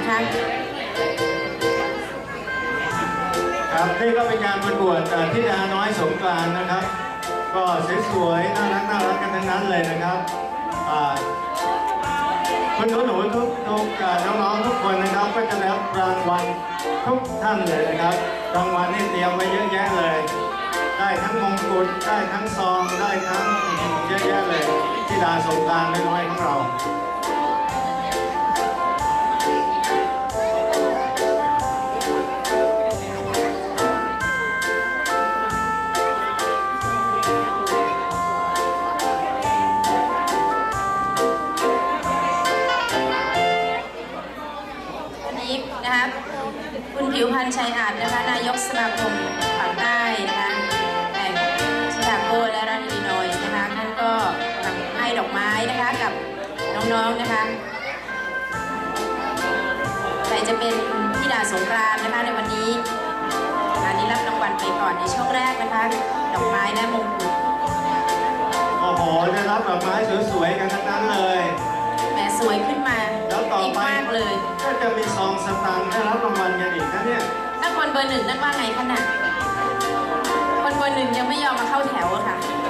ะคะครับนี่ก็เป็นการประกวดที่ดาน้อยสมกลางนะครับ ก็สวยๆน่ารักน่ารักกันทั้งนั้นเลยนะครับคุณหนูหนทุกทุกน้องๆทุกคนนะครับก็จะได้รับรางวัลทุกท่านเลยนะครับ รางวัลนี่เตรียมไว้เยอะแยะเลย ได้ทั้งมงกุฎได้ทั้งซอง ได้ทั้งเยอะแยะเลยที่ดาสมการน้อยของเราอกไม้นะคะกับน้องๆนนะคะแต่จะเป็นพี่ดาสงกรานนะคะในวันนี้อันนี้รับรางวัลไปก่อนในช่วงแรกนะคะดอกไม้และมงกุฎโอ้โหนะครับดอกไม้สวยๆ กันทั้งนั้นเลยแหมสวยขึ้นมา แล้วต่อไปมากเลยก็จะมีซองสตางค์ได้รับรางวัลกันอีกนะเนี่ยนักคนเบอร์หนึ่งนั่นว่าไงคะน่ะคนเบอร์หนึ่งยังไม่ยอมมาเข้าแถวอะค่ะ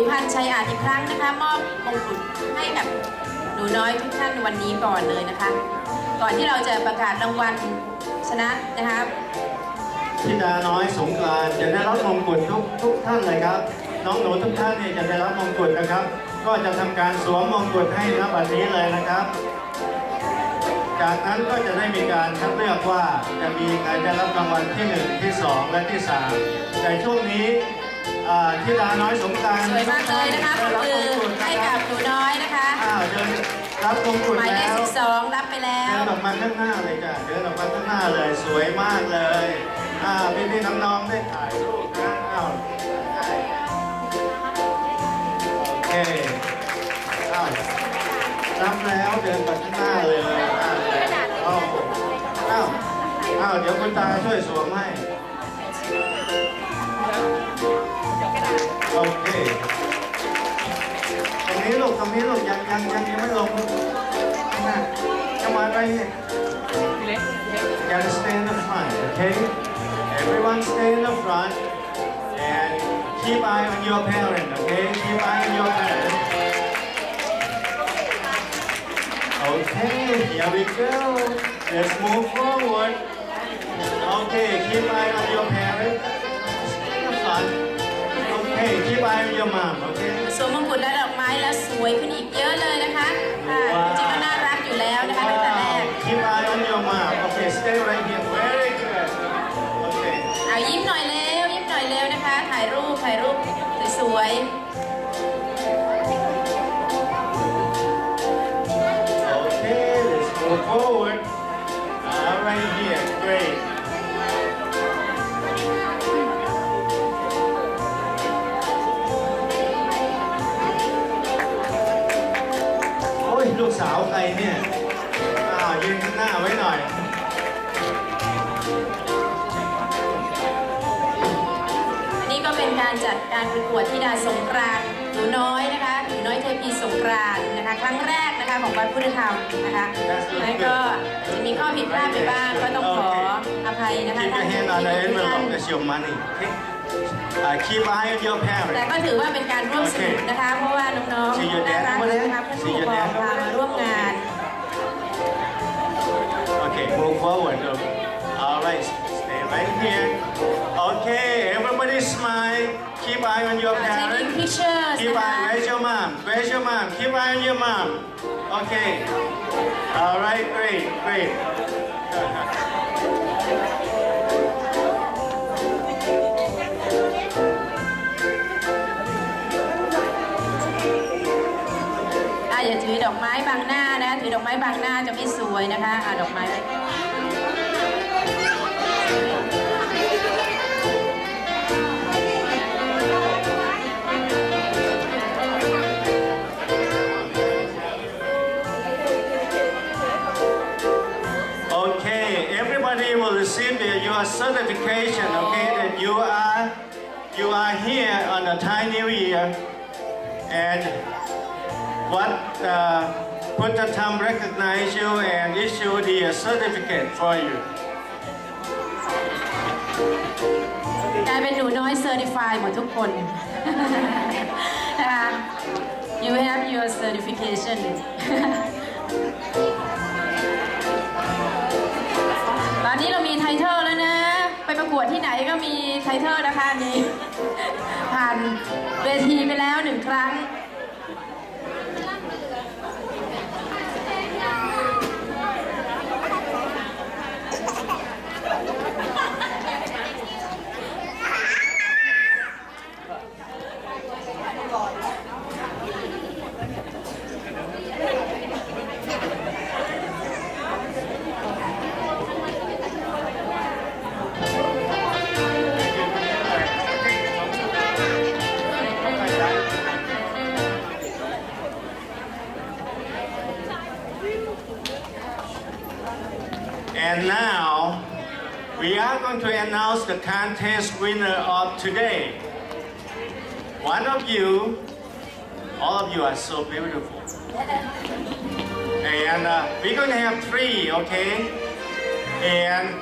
วพันชัยอาทิครั้งนะคะมอบมงกุฎให้กับหนูน้อยทุกท่านวันนี้ก่อนเลยนะคะก่อนที่เราจะประกาศรางวัลชนะนะคะีิดาน้อยสงกรานจะได้รับมงกุฎทุกทุกท่านเลยครับน้องหนูทุกท่านเนี่ยจะได้รับมงกุฎนะครับ ก็จะทำการสวมมงกุฎให้ะบัดนี้เลยนะครับ จากนั้นก็จะได้มีการคัดเลือกว่าจะมีใครได้รับรางวัลที่1ที่2 และที่3แต่ช่วงนี้่ที่ลาน้อยสงการสวยมากเลยนะคะปบมือให้กับหนูน้อยนะคะอ้าวเดินรับมงกุฎหมายเลแล้ขวสิบสองรับไปแล้วเดินออกมาข้างหน้าเลยจ้ะ เดินออกมาข้างหน้าเลยสวยมากเลย อ่าพี่พี่ๆน้องๆได้ถ่ายรูปนะอ้าวโอเคอ้าวรับแล้วเดินไปข้างหน้าเลยอ้าว อ้าว เดี๋ยวคุณตาช่วยสวมให้โอเคตรงนี้ลูกตรงนี้ลูกยังยังยังยังไม่ลงลูกข้างหน้า Come on right here You gotta stay in the front okay Everyone stay in the front and keep eye on your parent okay Keep eye on your parent Okay here we go Let's move forward Okay keep eye on your parent by ย o u r ม o m o k สวมมงกุฎและดอกไม้แล้วสวยขึ้นอีกเยอะเลยนะคะค่ะจริงๆก็น่ารักอยู่แล้วนะคะตั้งแต่แรกคิ w ไ e ยมยา e on your mom. Okay, stay right here. Very good. เอายิ้มหน่อยเร็วยิ้มหน่อยเร็วนะคะ ถ่ายรูป ถ่ายรูป สวยการจัดการประกวดธิดาสงกรานหนูน้อยนะคะหนูน้อยเทพีสงกรานนะคะครั้งแรกนะคะของวัดพุทธธรรมนะคะแล้วก็จะมีข้อผิดพลาดไปบ้างก็ต้องขออภัยนะคะท่านที่ท่าน That's your m o n e ี Okay. Uh, keep eye on your แต่ก็ถือว่าเป็นการร่วมสนุกนะคะเพราะว่าน้องๆน่ารักนะคะเพื่อนผู้ปกครองพามาร่วมงานโอเคโม v e f o r w a r Keep eye on your parents. Taking pictures. Keep eye. Where's your mom? Where's your mom? Keep eye on your mom. Okay. All right. Great. Great. อะอย่าถือดอกไม้บางหน้านะถือดอกไม้บางหน้าจะไม่สวยนะคะอ่ะดอกไม้ are here on the Thai New Year, and what uh, Putatam recognized you and issue the certificate for you. กลายเป็นหนูน้อยเซอร์ติฟายหมดทุกคน um, you have your certification ตอนนี้เรามีไทเทลประกวดที่ไหนก็มีไทเทอร์นะคะนนี้ ผ่านเวทีไปแล้ว I'm going to announce the contest winner of today. One of you, all of you are so beautiful. And uh, we're going to have three, okay? And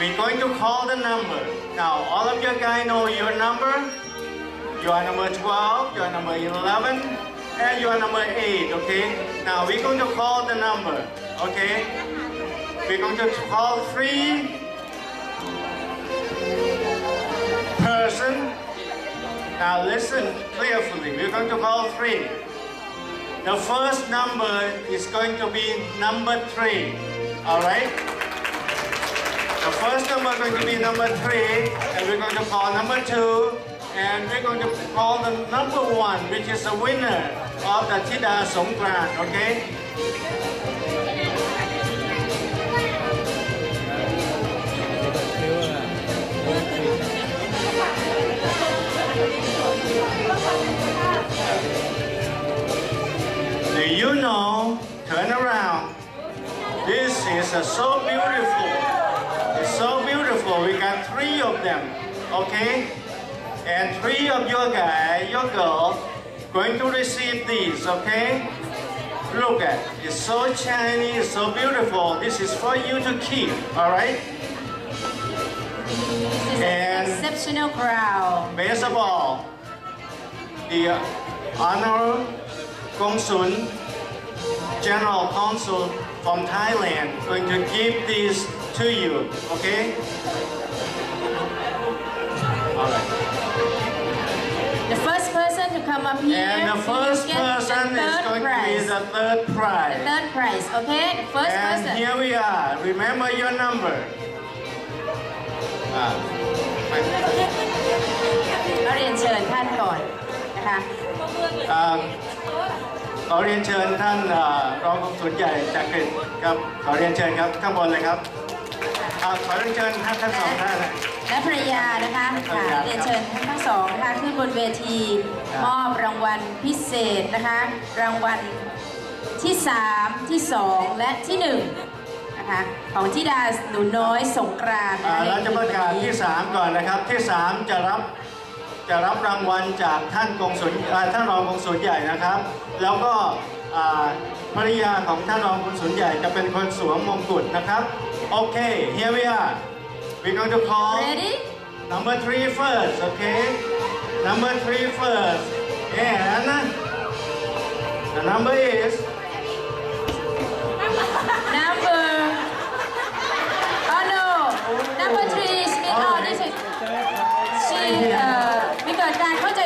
we're going to call the number. Now, all of you guys know your number. You are number 12, you are number 11, and you are number 8, okay? Now, we're going to call the number, okay? We're going to call three Now listen carefully. We're going to call three. The first number is going to be number three. All right? The first number is going to be number three, and we're going to call number two, and we're going to call the number one, which is the winner of the Tida Songkran, okay? you know, turn around. This is uh, so beautiful. It's so beautiful. We got three of them, okay? And three of your guy, your girl, going to receive these, okay? Look at it. It's so shiny, it's so beautiful. This is for you to keep, all right? This is and an exceptional crowd. Best of all, the honor Gong Sun General Council from Thailand going to give this to you, okay? All right. The first person to come up here. And the first person the is going prize. to be the third prize. The third prize, okay? The first and person. here we are. Remember your number. Ah. เราเรียนเชิญท่านก่อนนะคะขอเรียนเชิญท่านรองกองสุลใหญ่จากกรีฑครับ ขอเรียนเชิญครับข้างบนเลยครับครับขอเรียนเชิญท่านทั้งสองท่านและภรรยานะคะค่ะเรียนเชิญท่านทั้งสองนะคะขึ้นบนเวทีมอบรางวัลพิเศษนะคะรางวัลที่3ที่2 และที่1นะคะของีิดาหนูน้อยสงกรานต์เราจะประกาศที่ 3 ก่อนนะครับที่ 3 จะรับจะรับรางวัลจากท่านกงสุลท่านรองกงสุลใหญ่นะครับแล้วก็ภริยาของท่านรองกงสุลใหญ่จะเป็นคนสวมมงกุฎนะครับโอเค here we are we're going to call ready number three first okay number three first and the number is number oh no number three is me oh t h i s i s she uh,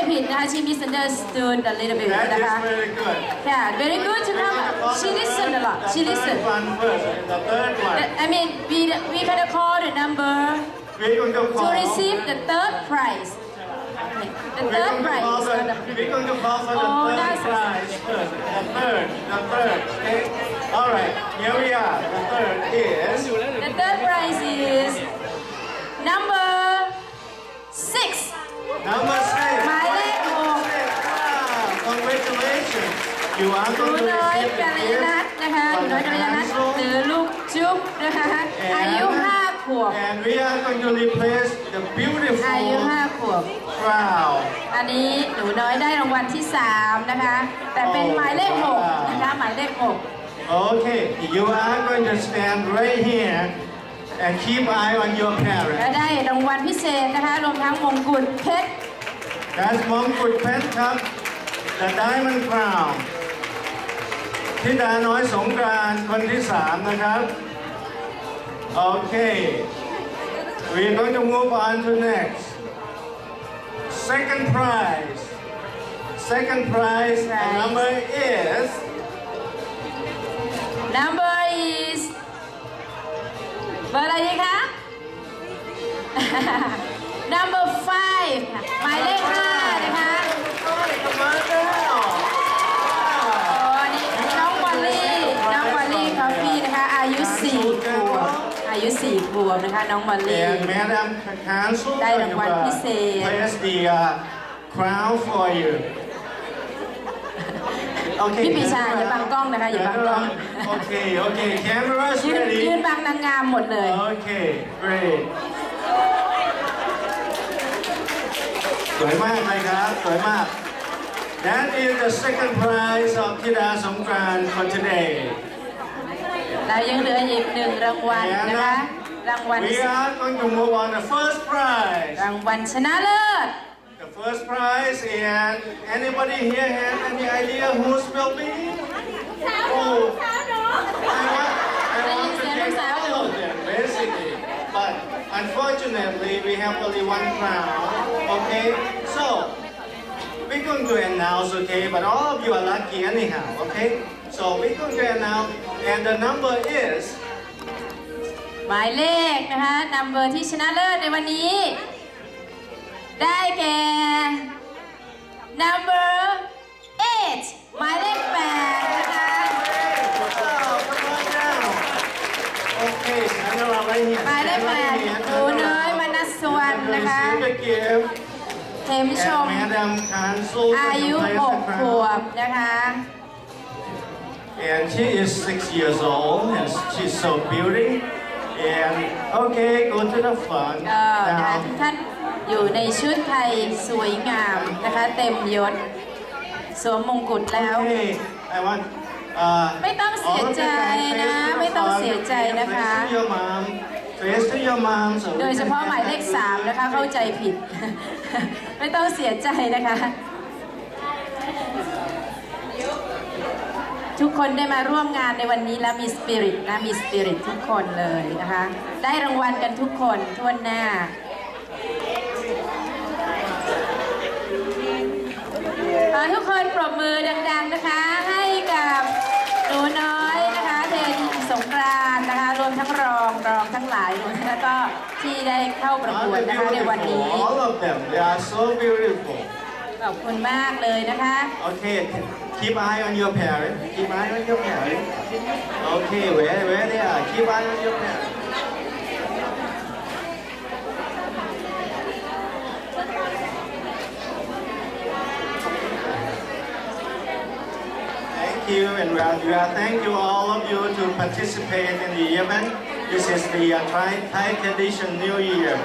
bit that she misunderstood a little bit. That is uh-huh. very good. Yeah, very good to come. She listened a lot. She listened. One first, the third one. I mean, we, we kind of call the number to receive the third prize. The third prize. We're going to call for the oh, third prize The third, the third. Okay? All right, here we are. The third is. The third prize is number six. Number six. My อยู่หนูน้อยกัลยาณัทนะคะหนูน้อยกัลยาณัทหรือลูกจุ๊บนะคะอายุ5ขวบ And we are going to replace the beautiful อายุ5ขวบ crown อันนี้หนูน้อยได้รางวัลที่3นะคะแต่เป็นหมายเลข6นะคะหมายเลข6 Okay you are going to stand right here and keep eye on your parents และได้รางวัลพิเศษนะคะรวมทั้งมงกุฎเพชร That's มงกุฎเพชรครับ The Diamond Crown ธิดาน้อยสงกรานคนที่สามนะครับโอเค we are going to move on to next second prize second prize a number d n is number is เบอร์อะไรดคะ number five หมายเลนะะน้องมอลลี่ And Madam Council ได้รางวัลพิเศษ Place the uh, crown for you พี่ปีชาอย่าบังกล้องนะคะอย่าบังกล้องโอเคโอเค cameras ยื ready ยืนบังนางงามหมดเลยโอเค great สวยมากเลยครับ สวยมาก That is the second prize of ธิดาสงกรานต์ for today เรายังเหลืออีกหนึ่งรางวัลนะคะรางวัล We are going to move on the first prize. รางวัลชนะเลิศ The first prize and anybody here have any idea whose will be? Oh, I want, I want to get all of them basically, but unfortunately we have only one crown. Okay, so we're going to announce, okay? But all of you are lucky anyhow, okay? So we're going to announce, and the number is หมายเลขนะคะนัำเบอร์ที่ชนะเลิศในวันนี้ได้แก่ number e i g หมายเลข8นะคะโอเคงันเราไปเห็นไปได้แปดตูน้อยมนัสวนนะคะเทมชมอายุ6ขวบนะคะ And she is six years old, and she's so beautiful. and okay, go to the front. ก็นะคะ n ทุกท่านอยู่ในชุดไทยสวยงามนะคะ เต็มยศ สวมมงกุฎแล้ว okay, I want. Uh, ไม่ต้องเสียใจนะ ไม่ต้องเสียใจนะคะ Face to your mom. so โดยเฉพาะหมายเลขสามนะคะเข้าใจผิด ไม่ต้องเสียใจนะคะทุกคนได้มาร่วมงานในวันนี้แล้วมีสปิริตนะมีสปิริตทุกคนเลยนะคะ ได้รางวัลกันทุกคนทั่วหน้าทุกคนปรบมือดัง ๆนะคะ ให้กับหนูน้อยนะคะเทนสงกรานนะคะรวมทั้งรองรองทั้งหลายแล้วก็ที่ได้เข้าประกวดนะคะในวันนี้ All of them they are so beautiful ขอบคุณมากเลยนะคะโอเค keep eye on your parents. Keep eye on your parents. Okay, where where they are? Keep eye on your parents. ท h a n k you and we are, we are thank you all of you to participate in the event. This is the uh, Thai, Thai tradition New Year.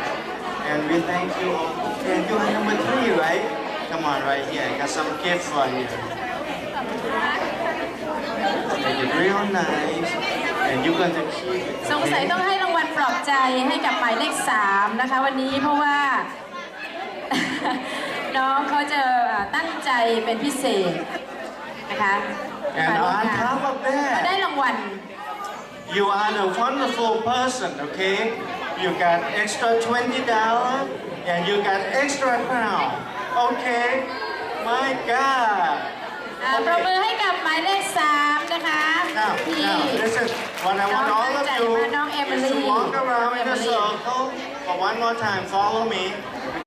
And we thank you all. And you are number three, right? Come on, right here. I got some gift for you. Make it real nice. And you're going keep it. สงสัยต้องให้รางวัลปลอบใจให้กับหมายเลขสามนะคะวันนี้เพราะว่าน้องเขาจะตั้งใจเป็นพิเศษนะคะ And on top of ได้ that, รางวัล you are a wonderful person, okay? You got extra $20 and you got extra crown. โอเค my god อ่าปรบมือให้กับหมายเลขสามนะคะ Now, ที่ now, listen. What I want all of you is to walk around in a circle for one more time. Follow me.